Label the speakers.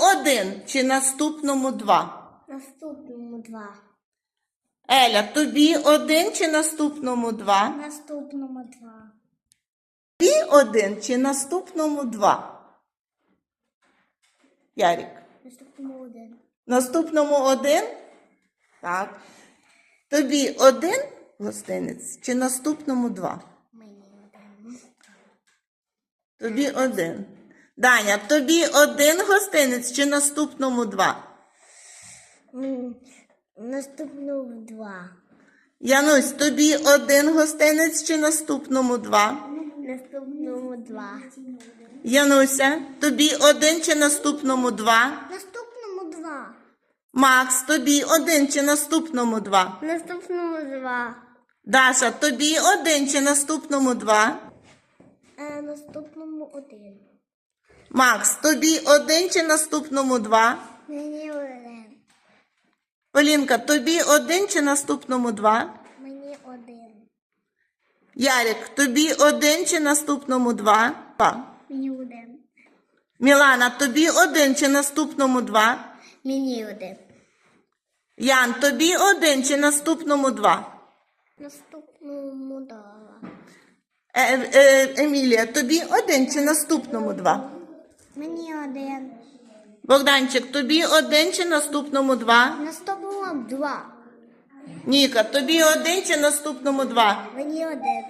Speaker 1: один чи наступному два?
Speaker 2: Наступному два.
Speaker 1: Еля, тобі один чи наступному два?
Speaker 2: Наступному два.
Speaker 1: Тобі один чи наступному два? Ярік.
Speaker 2: Наступному один.
Speaker 1: Наступному один? Так. Тобі один гостинець чи наступному два?
Speaker 2: Мені один.
Speaker 1: Тобі один. Даня, тобі один гостинець чи наступному два?
Speaker 2: М, Наступному два.
Speaker 1: Янусь, тобі один гостинець чи наступному два?
Speaker 2: Наступному два.
Speaker 1: Януся, тобі один чи наступному два?
Speaker 2: Наступному два.
Speaker 1: Макс, тобі один чи наступному два?
Speaker 2: Наступному два.
Speaker 1: Даша, тобі один чи наступному два?
Speaker 2: Е, наступному один.
Speaker 1: Макс, тобі один чи наступному два?
Speaker 2: Мені один.
Speaker 1: Полінка, тобі один чи наступному два?
Speaker 2: Мені один.
Speaker 1: Ярик, тобі один чи наступному два? Два.
Speaker 2: Мені один.
Speaker 1: Мілана, тобі один чи наступному два?
Speaker 2: Мені один.
Speaker 1: Ян, тобі один чи наступному два?
Speaker 2: Наступному два.
Speaker 1: Е, е, Емілія, тобі один чи наступному два?
Speaker 2: Мені один.
Speaker 1: Богданчик, тобі один чи наступному два?
Speaker 2: Наступному два.
Speaker 1: Ніка, тобі один чи наступному два?
Speaker 2: Мені один.